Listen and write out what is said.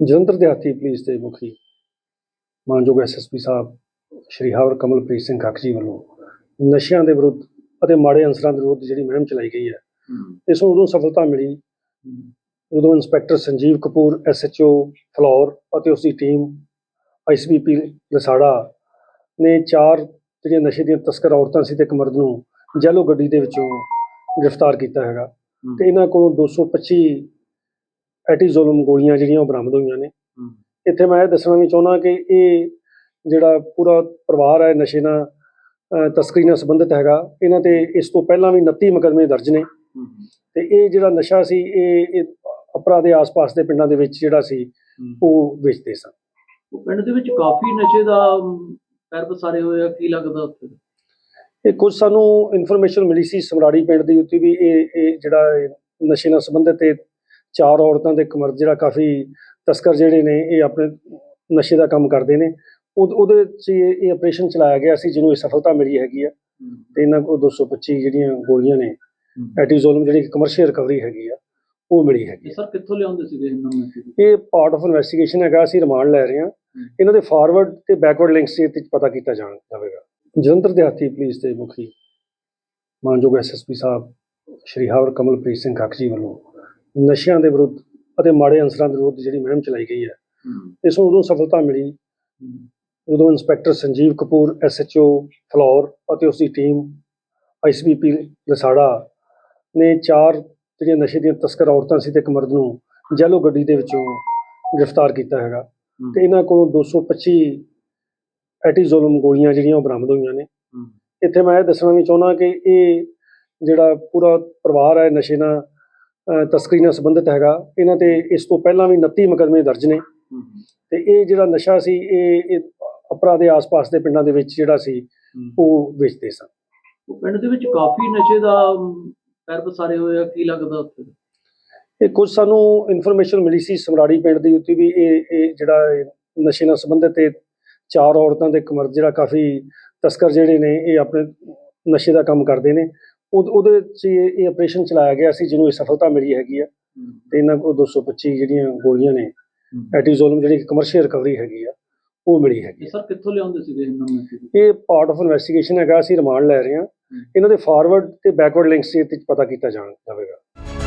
ਜਲੰਧਰ ਦਿਹਾਤੀ ਪੁਲਿਸ ਦੇ ਮੁਖੀ ਮਾਨਯੋਗ ਐਸਐਸਪੀ ਸਾਹਿਬ ਸ਼੍ਰੀ ਹਰ ਕਮਲਪ੍ਰੀਤ ਸਿੰਘ ਕੱਖ ਜੀ ਵੱਲੋਂ ਨਸ਼ਿਆਂ ਦੇ ਵਿਰੁੱਧ ਅਤੇ ਮਾੜੇ ਅਨਸਰਾਂ ਦੇ ਵਿਰੁੱਧ ਜਿਹੜੀ ਮੁਹਿੰਮ ਚਲਾਈ ਗਈ ਹੈ ਇਸ ਨੂੰ ਉਦੋਂ ਸਫਲਤਾ ਮਿਲੀ ਜਦੋਂ ਇੰਸਪੈਕਟਰ ਸੰਜੀਵ ਕਪੂਰ ਐਸਐਚਓ ਫਲੋਰ ਅਤੇ ਉਸ ਦੀ ਟੀਮ ਆਈਸੀਬੀਪੀ ਲਸਾੜਾ ਨੇ ਚਾਰ ਜਿਹੜੀਆਂ ਨਸ਼ੇ ਦੀਆਂ ਤਸਕਰ ਔਰਤਾਂ ਸੀ ਤੇ ਇੱਕ ਮਰਦ ਨੂੰ ਜੈਲੋ ਗੱਡੀ ਦੇ ਵਿੱਚੋਂ ਗ੍ਰਿਫਤਾਰ ਕੀਤਾ ਹੈਗਾ। ਤੇ ਇਹਨਾਂ ਕੋਲੋਂ 225 ਐਟੀਜ਼ੋਲਮ ਗੋਲੀਆਂ ਜਿਹੜੀਆਂ ਉਹ ਬਰਾਮਦ ਹੋਈਆਂ ਨੇ। ਇੱਥੇ ਮੈਂ ਇਹ ਦੱਸਣਾ ਵੀ ਚਾਹੁੰਦਾ ਕਿ ਇਹ ਜਿਹੜਾ ਪੂਰਾ ਪਰਿਵਾਰ ਹੈ ਨਸ਼ੇ ਨਾਲ ਤਸਕਰੀ ਨਾਲ ਸੰਬੰਧਿਤ ਹੈਗਾ ਇਹਨਾਂ ਤੇ ਇਸ ਤੋਂ ਪਹਿਲਾਂ ਵੀ 29 ਮੁਕੱਦਮੇ ਦਰਜ ਨੇ। ਤੇ ਇਹ ਜਿਹੜਾ ਨਸ਼ਾ ਸੀ ਇਹ ਅਪਰਾ ਦੇ ਆਸ-ਪਾਸ ਦੇ ਪਿੰਡਾਂ ਦੇ ਵਿੱਚ ਜਿਹੜਾ ਸੀ ਉਹ ਵੇਚਦੇ ਸਨ। ਉਹ ਪਿੰਡ ਦੇ ਵਿੱਚ ਕਾਫੀ ਨਸ਼ੇ ਦਾ ਪੈਰ ਪਸਾਰੇ ਹੋਏ ਆ ਕੀ ਲੱਗਦਾ ਉੱਥੇ? ਇਹ ਕੁਝ ਸਾਨੂੰ ਇਨਫੋਰਮੇਸ਼ਨ ਮਿਲੀ ਸੀ ਸਮਰਾੜੀ ਪਿੰਡ ਦੀ ਉੱਤੇ ਵੀ ਇਹ ਇਹ ਜਿਹੜਾ ਨਸ਼ੇ ਨਾਲ ਸੰਬੰਧਿਤ ਚਾਰ ਔਰਤਾਂ ਦੇ ਇੱਕ ਮਰਦ ਜਿਹੜਾ ਕਾਫੀ ਤਸਕਰ ਜਿਹੜੇ ਨੇ ਇਹ ਆਪਣੇ ਨਸ਼ੇ ਦਾ ਕੰਮ ਕਰਦੇ ਨੇ। ਉਹ- ਉਹਦੇ 'ਚ ਇਹ ਆਪਰੇਸ਼ਨ ਚਲਾਇਆ ਗਿਆ ਸੀ ਜਿਹਨੂੰ ਇਹ ਸਫਲਤਾ ਮਿਲੀ ਹੈਗੀ ਆ। ਤੇ ਇਹਨਾਂ ਕੋਲ 225 ਜਿਹੜੀਆਂ ਗੋਲੀਆਂ ਨੇ ਐਟੀਜ਼ੋਲਮ ਜਿਹੜੀ ਕਮਰਸ਼ੀਅਲ ਰਿਕਵਰੀ ਹੈਗੀ ਆ ਉਹ ਮਿਲੀ ਹੈਗੀ ਸਰ ਕਿੱਥੋਂ ਲਿਆਉਂਦੇ ਸੀਗੇ ਇਹਨਾਂ ਦੀ? ਇਹ ਪਾਰਟ ਆਫ ਇਨਵੈਸਟੀਗੇਸ਼ਨ ਹੈਗਾ ਅਸੀਂ ਰਿਮਾਂਡ ਲੈ ਰਹੇ ਹਾਂ। ਇਹਨਾਂ ਦੇ ਫਾਰਵਰਡ ਤੇ ਬੈਕਵਰਡ ਲਿੰਕਸ ਇਹ ਤੇ ਪਤਾ ਕੀਤਾ ਜਾਣ ਜਾਵੇਗਾ। ਜਲੰਧਰ ਦਿਹਾਤੀ ਪੁਲਿਸ ਦੇ ਮੁਖੀ ਮਾਨਯੋਗ ਐਸਐਸਪੀ ਸਾਹਿਬ ਸ਼੍ਰੀ ਹਰ ਕਮਲਪ੍ਰੀਤ ਸਿੰਘ ਕੱਖ ਜੀ ਵੱਲੋਂ ਨਸ਼ਿਆਂ ਦੇ ਵਿਰੁੱਧ ਅਤੇ ਮਾੜੇ ਅਨਸਰਾਂ ਦੇ ਵਿਰੁੱਧ ਜਿਹੜੀ ਮੁਹਿੰਮ ਚਲਾਈ ਗਈ ਹੈ। ਇਸ ਨੂੰ ਉਦੋਂ ਸਫਲਤਾ ਮਿਲੀ ਜਦੋਂ ਇੰਸਪੈਕਟਰ ਸੰਜੀਵ ਕਪੂਰ ਐਸਐਚਓ ਫਲੋਰ ਅਤੇ ਉਸ ਦੀ ਟੀਮ ਆਈਸੀਬੀਪੀ ਲਸਾੜਾ ਨੇ ਚਾਰ ਜਿਹੜੀਆਂ ਨਸ਼ੇ ਦੀਆਂ ਤਸਕਰ ਔਰਤਾਂ ਸੀ ਤੇ ਇੱਕ ਮਰਦ ਨੂੰ ਜੈਲੋ ਗੱਡੀ ਦੇ ਵਿੱਚੋਂ ਗ੍ਰਿਫਤਾਰ ਕੀਤਾ ਹੈਗਾ। ਤੇ ਇਹਨਾਂ ਕੋਲੋਂ 225 ਐਟੀਜ਼ੋਲਮ ਗੋਲੀਆਂ ਜਿਹੜੀਆਂ ਉਹ ਬਰਾਮਦ ਹੋਈਆਂ ਨੇ। ਇੱਥੇ ਮੈਂ ਇਹ ਦੱਸਣਾ ਵੀ ਚਾਹੁੰਦਾ ਕਿ ਇਹ ਜਿਹੜਾ ਪੂਰਾ ਪਰਿਵਾਰ ਹੈ ਨਸ਼ੇ ਨਾਲ ਤਸਕਰੀ ਨਾਲ ਸੰਬੰਧਿਤ ਹੈਗਾ। ਇਹਨਾਂ ਤੇ ਇਸ ਤੋਂ ਪਹਿਲਾਂ ਵੀ 29 ਮੁਕੱਦਮੇ ਦਰਜ ਨੇ। ਤੇ ਇਹ ਜਿਹੜਾ ਨਸ਼ਾ ਸੀ ਇਹ ਇਹ ਅਪਰਾ ਦੇ ਆਸ-ਪਾਸ ਦੇ ਪਿੰਡਾਂ ਦੇ ਵਿੱਚ ਜਿਹੜਾ ਸੀ ਉਹ ਵੇਚਦੇ ਸਨ। ਉਹ ਪਿੰਡ ਦੇ ਵਿੱਚ ਕਾਫੀ ਨਸ਼ੇ ਦਾ ਪੈਰ ਪਸਾਰੇ ਹੋਏ ਆ। ਕੀ ਲੱਗਦਾ ਉੱਥੇ? ਇਹ ਕੁਝ ਸਾਨੂੰ ਇਨਫੋਰਮੇਸ਼ਨ ਮਿਲੀ ਸੀ ਸਮਰਾੜੀ ਪਿੰਡ ਦੀ ਉੱਤੇ ਵੀ ਇਹ ਇਹ ਜਿਹੜਾ ਨਸ਼ੇ ਨਾਲ ਸੰਬੰਧਿਤ ਇਹ ਚਾਰ ਔਰਤਾਂ ਦੇ ਇੱਕ ਮਰਦ ਜਿਹੜਾ ਕਾਫੀ ਤਸਕਰ ਜਿਹੜੇ ਨੇ ਇਹ ਆਪਣੇ ਨਸ਼ੇ ਦਾ ਕੰਮ ਕਰਦੇ ਨੇ। ਉਹ- ਉਹਦੇ 'ਚ ਇਹ ਇਹ ਆਪਰੇਸ਼ਨ ਚਲਾਇਆ ਗਿਆ ਸੀ ਜਿਹਨੂੰ ਇਹ ਸਫਲਤਾ ਮਿਲੀ ਹੈਗੀ ਆ। ਤੇ ਇਹਨਾਂ ਕੋਲ 225 ਜਿਹੜੀਆਂ ਗੋਲੀਆਂ ਨੇ ਐਟੀਜ਼ੋਲਮ ਜਿਹੜੀ ਕਮਰਸ਼ੀਅਲ ਰਿਕਵਰੀ ਹੈਗੀ ਆ ਉਹ ਮਿਲੀ ਹੈਗੀ ਇਹ ਸਰ ਕਿੱਥੋਂ ਲਿਆਉਂਦੇ ਸੀਗੇ ਇਹਨਾਂ ਦੀ? ਇਹ ਪਾਰਟ ਆਫ ਇਨਵੈਸਟੀਗੇਸ਼ਨ ਹੈਗਾ ਅਸੀਂ ਰਿਮਾਂਡ ਲੈ ਰਹੇ ਹਾਂ। ਇਹਨਾਂ ਦੇ ਫਾਰਵਰਡ ਤੇ ਬੈਕਵਰਡ ਲਿੰਕਸ ਇਹ ਤੇ ਪਤਾ ਕੀਤਾ ਜਾਣ ਜਾਵੇਗਾ।